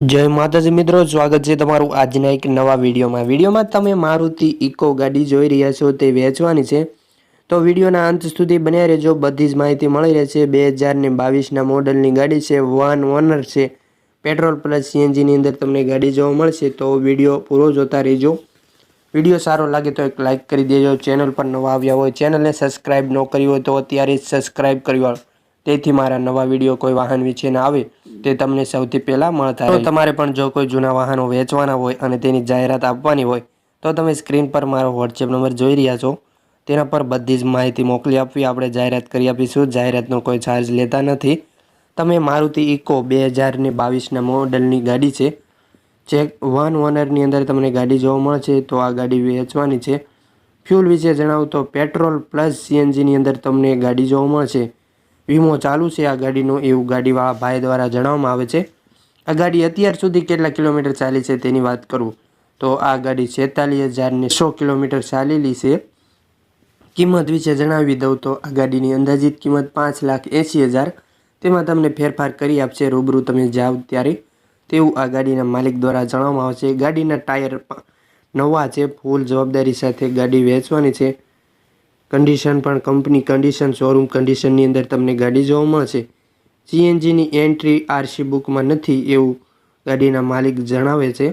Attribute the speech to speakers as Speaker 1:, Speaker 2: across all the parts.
Speaker 1: જય માતાજી મિત્રો, સ્વાગત છે તમારું આજના એક નવા વિડીયોમાં. વિડીયોમાં તમે મારુતિ ઇકો ગાડી જોઈ રહ્યા છો, તે વેચવાની છે. તો વિડીયોના અંત સુધી બન્યા રહેજો. બધી જ માહિતી મળી રહેશે. બે હજારને બાવીસના મોડલની ગાડી છે, વન ઓનર છે. પેટ્રોલ પ્લસ સીએનજીની અંદર તમને ગાડી જોવા મળશે, તો વીડિયો પૂરો જોતા રહેજો. વીડિયો સારો લાગે તો એક લાઇક કરી દેજો. ચેનલ પર નવા આવ્યા હોય, ચેનલને સબસ્ક્રાઈબ ન કરી હોય તો અત્યારે જ સબસ્ક્રાઈબ કરી તેથી મારા નવા વીડિયો કોઈ વાહન વિશે ના આવે. તે તમને સૌથી પહેલાં મળતા તો તમારે પણ જો કોઈ જૂના વાહનો વેચવાના હોય અને તેની જાહેરાત આપવાની હોય, તો તમે સ્ક્રીન પર મારો વોટ્સએપ નંબર જોઈ રહ્યા છો. તેના પર બધી જ માહિતી મોકલી આપવી. આપણે જાહેરાત કરી આપીશું. જાહેરાતનો કોઈ ચાર્જ લેતા નથી. તમે મારુતિ ઇકો બે હજારની બાવીસના મોડલની ગાડી છે. જે વન ઓનરની અંદર તમને ગાડી જોવા મળશે, તો આ ગાડી વેચવાની છે. ફ્યુલ વિશે જણાવું તો પેટ્રોલ પ્લસ સીએનજીની અંદર તમને ગાડી જોવા મળશે. વીમો ચાલુ છે. આ ગાડીનો એવું ગાડીવાળા ભાઈ દ્વારા જણાવવામાં આવે છે. આ ગાડી અત્યાર સુધી કેટલા કિલોમીટર ચાલી છે તેની વાત કરું. તો આ ગાડી છેતાલીસ હજારને સો કિલોમીટર ચાલેલી છે. કિંમત વિશે જણાવી દઉં તો આ ગાડીની અંદાજિત કિંમત પાંચ લાખ એંસી હજાર. તેમાં તમને ફેરફાર કરી આપશે. રૂબરૂ તમે જાઓ ત્યારે. તેવું આ ગાડીના માલિક દ્વારા જણાવવામાં આવશે ગાડીના ટાયર નવા છે. ફૂલ જવાબદારી સાથે ગાડી વેચવાની છે. કન્ડિશન પણ કંપની કન્ડિશન શોરૂમ કન્ડિશનની અંદર તમને ગાડી જોવા મળશે. સીએનજીની એન્ટ્રી આરસી બુકમાં નથી એવું ગાડીના માલિક જણાવે છે.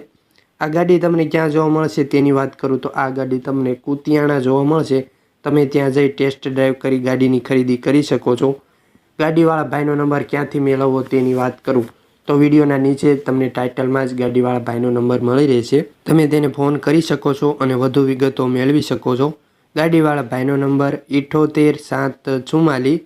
Speaker 1: આ ગાડી તમને ક્યાં જોવા મળશે તેની વાત કરું તો આ ગાડી તમને કુતિયાણા જોવા મળશે. તમે ત્યાં જઈ ટેસ્ટ ડ્રાઈવ કરી ગાડીની ખરીદી કરી શકો છો. ગાડીવાળા ભાઈનો નંબર ક્યાંથી મેળવવો તેની વાત કરું તો વિડીયોના નીચે તમને ટાઇટલમાં જ ગાડીવાળા ભાઈનો નંબર મળી રહેશે. તમે તેને ફોન કરી શકો છો અને વધુ વિગતો મેળવી શકો છો. ગાડીવાળા ભાઈનો નંબર ઇઠોતેર સાત ચુમ્માલી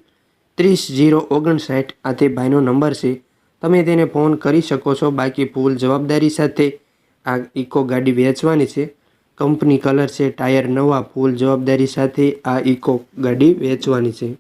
Speaker 1: ત્રીસ જીરો ઓગણસાઠ. આ તે ભાઈનો નંબર છે. તમે તેને ફોન કરી શકો છો બાકી ફૂલ જવાબદારી સાથે. આ ઇકો ગાડી વેચવાની છે. કંપની કલર છે, ટાયર નવા, ફૂલ જવાબદારી સાથે આ ઇકો ગાડી વેચવાની છે.